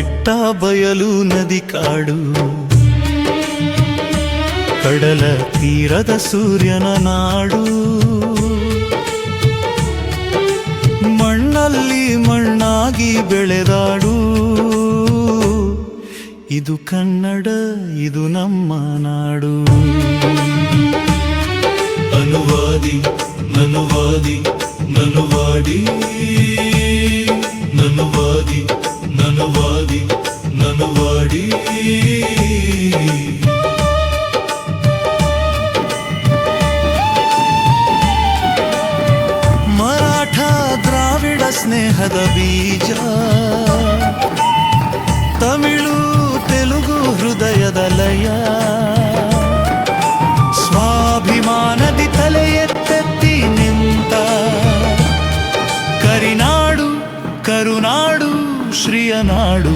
ಬೆಟ್ಟ ಬಯಲು ನದಿ ಕಾಡು. ಕಡಲ ತೀರದ ಸೂರ್ಯನ ನಾಡು. ಮಣ್ಣಲ್ಲಿ ಮಣ್ಣಾಗಿ ಬೆಳೆದಾಡು. ಇದು ಕನ್ನಡ, ಇದು ನಮ್ಮ ನಾಡು. ಅನುವಾದಿ ನನುವಾದಿ ನನುವಾಡಿ ನನುವಾದಿ ನನುವಾದಿ ಹೃದಯದ ಲಯ ಸ್ವಾಭಿಮಾನದಿ ತಲೆ ಎತ್ತೆತ್ತಿ ನಿಂತ. ಕರಿನಾಡು, ಕರುನಾಡು, ಶ್ರೀಯನಾಡು.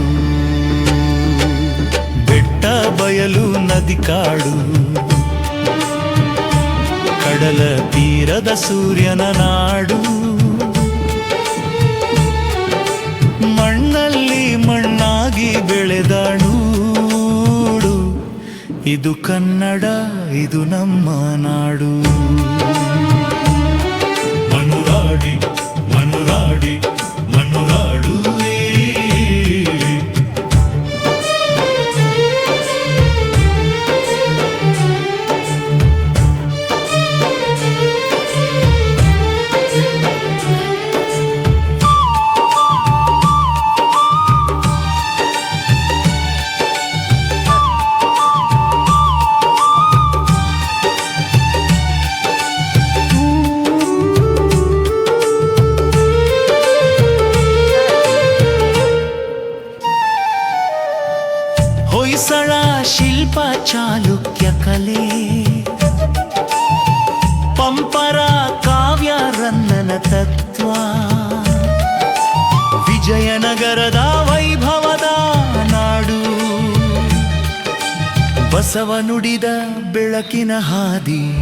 ಬೆಟ್ಟ, ಬಯಲು, ನದಿ ಕಾಡು. ಕಡಲ ತೀರದ ಸೂರ್ಯನ ನಾಡು. ಮಣ್ಣಲ್ಲಿ ಮಣ್ಣಾಗಿ ಬೆಳೆದಾಡು ಇದು ಕನ್ನಡ ಇದು ನಮ್ಮ ನಾಡು. ಹೊಯ್ಸಳ ಶಿಲ್ಪ ಚಾಲುಕ್ಯ ಕಲೆ. ಪಂಪರ ಕಾವ್ಯ ರನ್ನನ ತತ್ವ. ವಿಜಯನಗರದ ವೈಭವದ ನಾಡು. ಬಸವ ನುಡಿದ ಬೆಳಕಿನ ಹಾದಿ.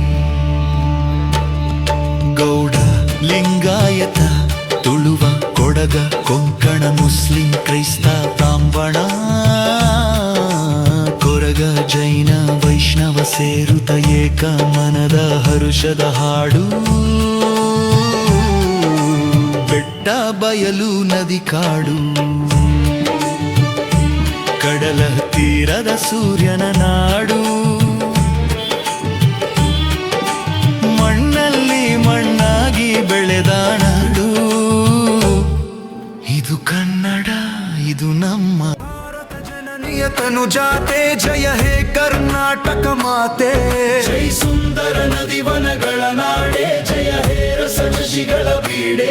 ಗೌಡ ಲಿಂಗಾಯತ ತುಳುವ ಕೊಡಗ ಕೊಂಕಣ ಮುಸ್ಲಿಂ ಕ್ರೈಸ್ತ ಬ್ರಾಹ್ಮಣ. ಜೈನ ವೈಷ್ಣವ ಸೇರುತ ಏಕ ಮನದ ಹರುಷದ ಹಾಡು. ಬೆಟ್ಟ ಬಯಲು ನದಿ ಕಾಡು. ಕಡಲ ತೀರದ ಸೂರ್ಯನ ನಾಡು. ತನು ಜಾತೆ ಜಯ ಹೇ ಕರ್ನಾಟಕ ಮಾತೆ ಜೈ ಸುಂದರ ನದಿವನಗಳ ನಾಡೆ ಜಯ ಹೇ ರಸಋಷಿಗಳ ಬೀಡೆ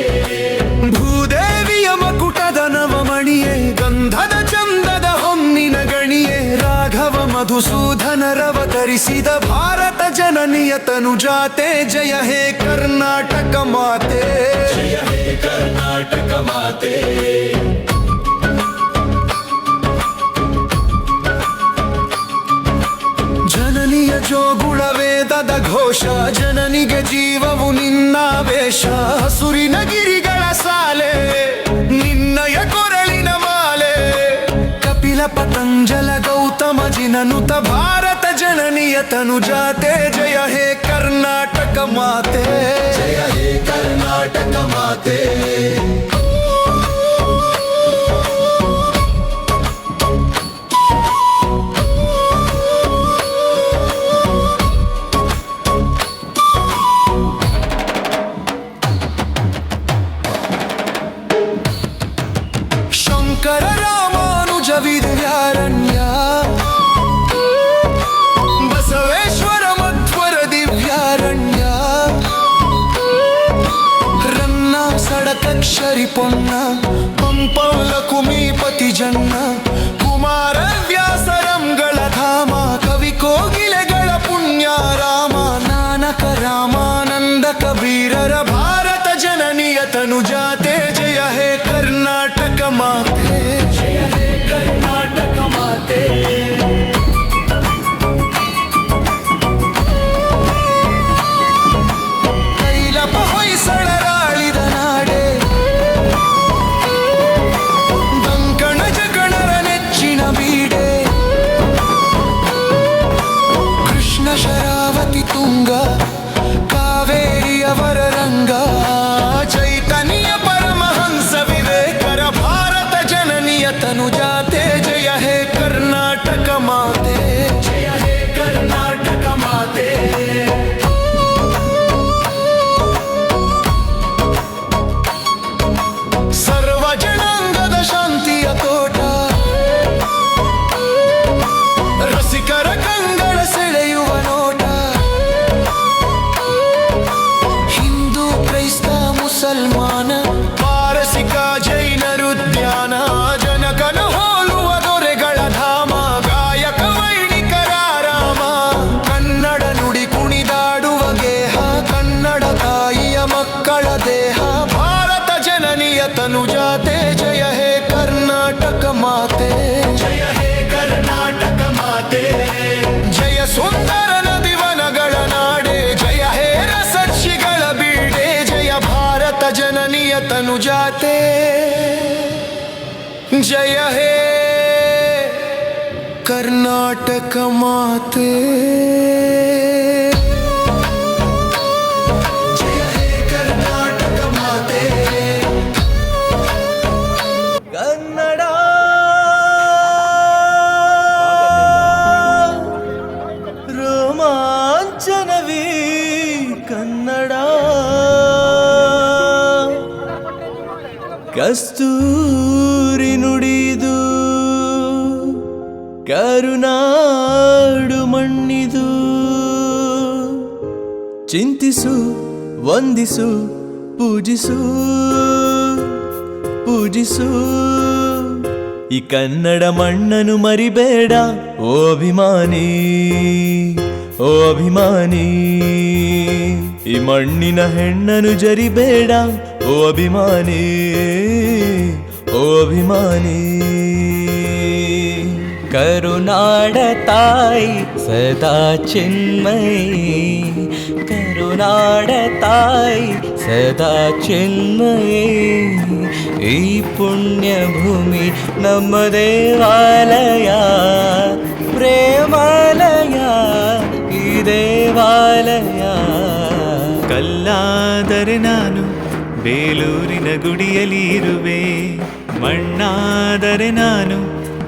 ಭೂದೇವಿಯ ಮಕುಟದ ನವಮಣಿಯೇ ಗಂಧದ ಚಂದದ ಹೊನ್ನಿನ ಗಣಿಯೇ ರಾಘವ ಮಧುಸೂದನರವತರಿಸಿದ ಭಾರತ ಜನನಿಯ ತನು ಜಾತೆ ಜಯ ಹೇ ಕರ್ನಾಟಕ ಮಾತೆ ಜಯ ಹೇ ಕರ್ನಾಟಕ ಮಾತೆ ಜೋಗುಳ ವೇದದ ಘೋಷ, ಜನನಿಗೆ ಜೀವವು ನಿನ್ನ ವೇಷ. ಹಸುರಿನ ಗಿರಿಗಳ ಸಾಲೆ, ನಿನ್ನಯ ಕೊರಳಿನ ಮಾಲೆ. ಕಪಿಲ ಪತಂಜಲ ಗೌತಮ ಜಿನನುತ ಭಾರತ ಜನನಿಯ ತನು ಜಾತೆ ಜಯ ಹೇ ಕರ್ನಾಟಕ ಮಾತೆ. ಜಯ ಹೇ ಕರ್ನಾಟಕ ಮಾತೆ. సరిపొన్న పంపలకు మీ పతి జన్న. el. ಜನನಿಯ ತನು ಜಾತೆ ಜಯ ಹೇ ಚಿಂತಿಸು, ವಂದಿಸು, ಪೂಜಿಸು ಪೂಜಿಸು. ಈ ಕನ್ನಡ ಮಣ್ಣನು ಮರಿಬೇಡ, ಓ ಅಭಿಮಾನಿ ಓ ಅಭಿಮಾನಿ. ಈ ಮಣ್ಣಿನ ಹೆಣ್ಣನು ಜರಿಬೇಡ, ಓ ಅಭಿಮಾನಿ ಓ ಅಭಿಮಾನಿ. ಕರುನಾಡ ತಾಯಿ, ಸದಾ ಚಿನ್ಮಯಿ. ಕರುನಾಡ ತಾಯಿ ಸದಾ ಚಿನ್ಮಯಿ. ಈ ಪುಣ್ಯ ಭೂಮಿ ನಮ್ಮ ದೇವಾಲಯ, ಪ್ರೇಮಾಲಯ, ಈ ದೇವಾಲಯ. ಕಲ್ಲಾದರೆ ನಾನು ಬೇಲೂರಿನ ಗುಡಿಯಲ್ಲಿ ಇರುವೆ. ಮಣ್ಣಾದರೆ ನಾನು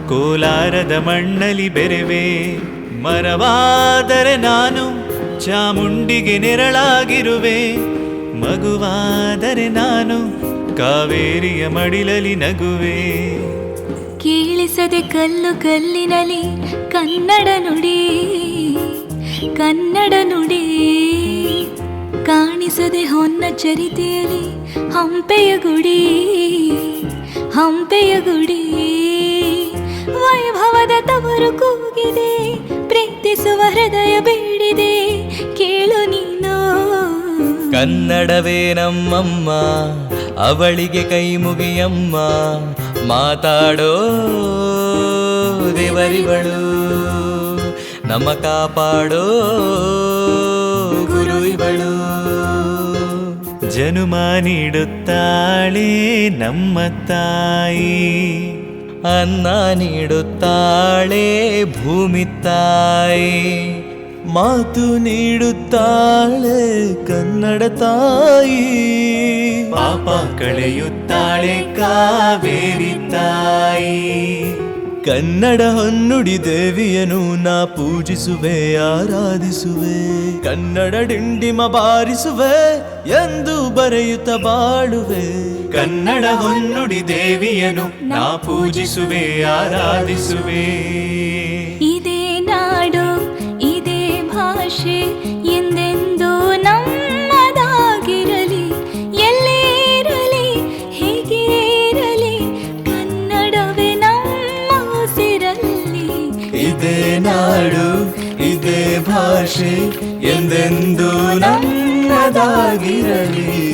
ಕೋಲಾರದ ಮಣ್ಣಲ್ಲಿ ಬೆರೆವೆ. ಮರವಾದರೆ ನಾನು ಚಾಮುಂಡಿಗೆ ನೆರಳಾಗಿರುವೆ. ಮಗುವಾದರೆ ನಾನು ಕಾವೇರಿಯ ಮಡಿಲಲಿ ನಗುವೆ. ಕೇಳಿಸದೆ ಕಲ್ಲು ಕಲ್ಲಿನಲ್ಲಿ ಕನ್ನಡ ನುಡಿ ಕನ್ನಡ ನುಡಿ. ಕಾಣಿಸದೆ ಹೊನ್ನ ಚರಿತೆಯಲ್ಲಿ ಹಂಪೆಯ ಗುಡಿ ಹಂಪೆಯ ಗುಡಿ. ವೈಭವದ ತವರು ಕೂಗಿದೆ ಪ್ರೀತಿಸುವ ಹೃದಯ ಬೇಡಿದೆ. ಕೇಳು ನೀನು. ಕನ್ನಡವೇ ನಮ್ಮಮ್ಮ, ಅವಳಿಗೆ ಕೈ ಮುಗಿಯಮ್ಮ, ಮಾತಾಡೋ ದೇವರಿಗಳು ನಮ್ಮ ಕಾಪಾಡೋ ಗುರು ಇವಳು ಜನುಮ ನೀಡುತ್ತಾಳೆ ನಮ್ಮ ತಾಯಿ. ಅನ್ನ ನೀಡುತ್ತಾಳೆ ಭೂಮಿ ತಾಯಿ. ಮಾತು ನೀಡುತ್ತಾಳೆ ಕನ್ನಡ ತಾಯಿ. ಪಾಪ ಕಳೆಯುತ್ತಾಳೆ ಕಾವೇರಿ ತಾಯಿ. ಕನ್ನಡ ಹೊನ್ನುಡಿ ದೇವಿಯನು ನಾ ಪೂಜಿಸುವೆ, ಆರಾಧಿಸುವೆ. ಕನ್ನಡ ಡಿಂಡಿಮ ಬಾರಿಸುವೆ, ಎಂದು ಬರೆಯುತ್ತ ಬಾಳುವೆ. ಕನ್ನಡ ಹೊನ್ನುಡಿ ದೇವಿಯನು ನಾ ಪೂಜಿಸುವೆ ಆರಾಧಿಸುವೆ. ಇದೇ ನಾಡು ಇದೇ ಭಾಷೆ ಎಂದೆಂದು ನಮ್ಮದಾಗಿರಲಿ. ಎಲ್ಲೇ ಇರಲಿ ಹೇಗೆ ಇರಲಿ ಕನ್ನಡವೇ ನಮ್ಮ ಉಸಿರಲ್ಲಿ. ಇದೇ ನಾಡು ಇದೇ ಭಾಷೆ ಎಂದೆಂದು ನಮ್ಮದಾಗಿರಲಿ.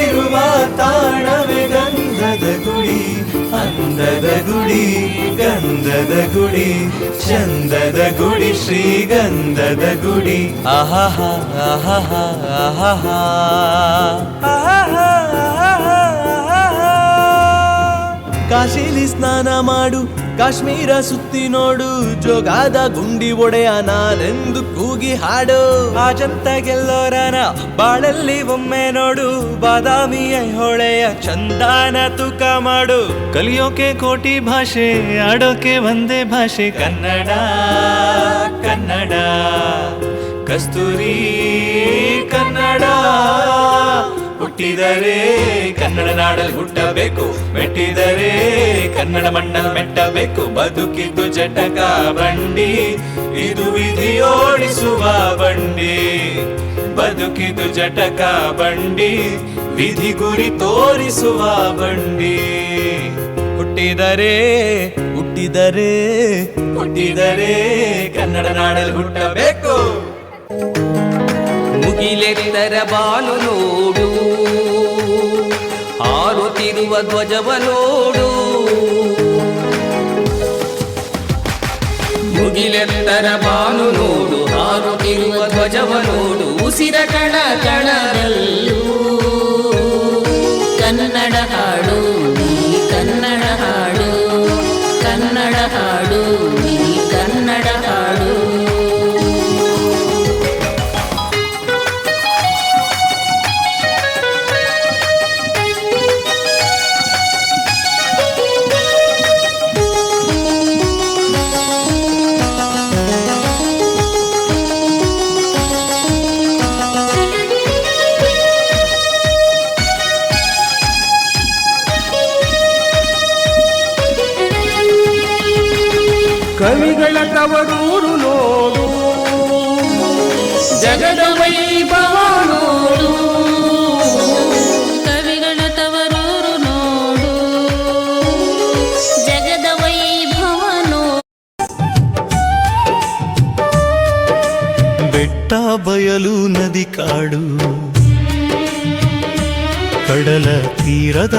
ಅಂದದ ಗುಡಿ ಗಂಧದ ಗುಡಿ ಚಂದದ ಗುಡಿ ಶ್ರೀಗಂಧದ ಗುಡಿ. ಅಹಹ ಆಹಾ ಆಹಾ ಕಾಶಿಲಿ ಸ್ನಾನ ಮಾಡು ಕಾಶ್ಮೀರ ಸುತ್ತಿ ನೋಡು, ಜೋಗಾದ ಗುಂಡಿ ಒಡೆಯ ನಾನೆಂದು ಕೂಗಿ ಹಾಡು. ಆಜಂತ ಗೆಲ್ಲೋರನ ಬಾಳಲ್ಲಿ ಒಮ್ಮೆ ನೋಡು, ಬಾದಾಮಿಯ ಹೊಳೆಯ ಚಂದಾನ ತೂಕ ಮಾಡು. ಕಲಿಯೋಕೆ ಕೋಟಿ ಭಾಷೆ, ಆಡೋಕೆ ಒಂದೇ ಭಾಷೆ, ಕನ್ನಡ ಕನ್ನಡ, ಕಸ್ತೂರಿ ಕನ್ನಡ. ಹುಟ್ಟಿ ಹುಟ್ಟಿದರೆ ಕನ್ನಡ ನಾಡಲ್ ಹುಟ್ಟಬೇಕು. ಮೆಟ್ಟಿದರೆ ಕನ್ನಡ ಮಣ್ಣಲ್ಲಿ ಮೆಟ್ಟಬೇಕು. ಬದುಕಿದ್ದು ಜಟಕ ಬಂಡಿ. ಇದು ವಿಧಿಯೋಡಿಸುವ ಬಂಡಿ. ಬದುಕಿದ್ದು ಜಟಕ ಬಂಡಿ. ವಿಧಿ ಗುರಿ ತೋರಿಸುವ ಬಂಡಿ. ಹುಟ್ಟಿದರೆ ಹುಟ್ಟಿದರೆ ಹುಟ್ಟಿದರೆ ಕನ್ನಡ ನಾಡಲ್ ಹುಟ್ಟಬೇಕು. ಮುಗಿಲೆತ್ತರ ಬಾಲು ನೋಡು. ಹಾರುತ್ತಿರುವ ಧ್ವಜವ ನೋಡು. ಮುಗಿಲೆತ್ತರ ಬಾಲು ನೋಡು. ಹಾರುತ್ತಿರುವ ಧ್ವಜವ ನೋಡು. ಉಸಿರ ಕಣ ಕಣದಲ್ಲೂ. ಕನ್ನಡ ಹಾಡು ಕನ್ನಡ ಹಾಡು ಕನ್ನಡ ಹಾಡು. ಕವಿಗಳ ತವರೂರು ನೋಡು ಜಗದ ವೈಭವ ನೋಡು ಕವಿಗಳ ತವರೂರು ನೋಡು ಜಗದ ವೈಭವ ನೋಡು ಬೆಟ್ಟ ಬಯಲು ನದಿ ಕಾಡು ಕಡಲ ತೀರದ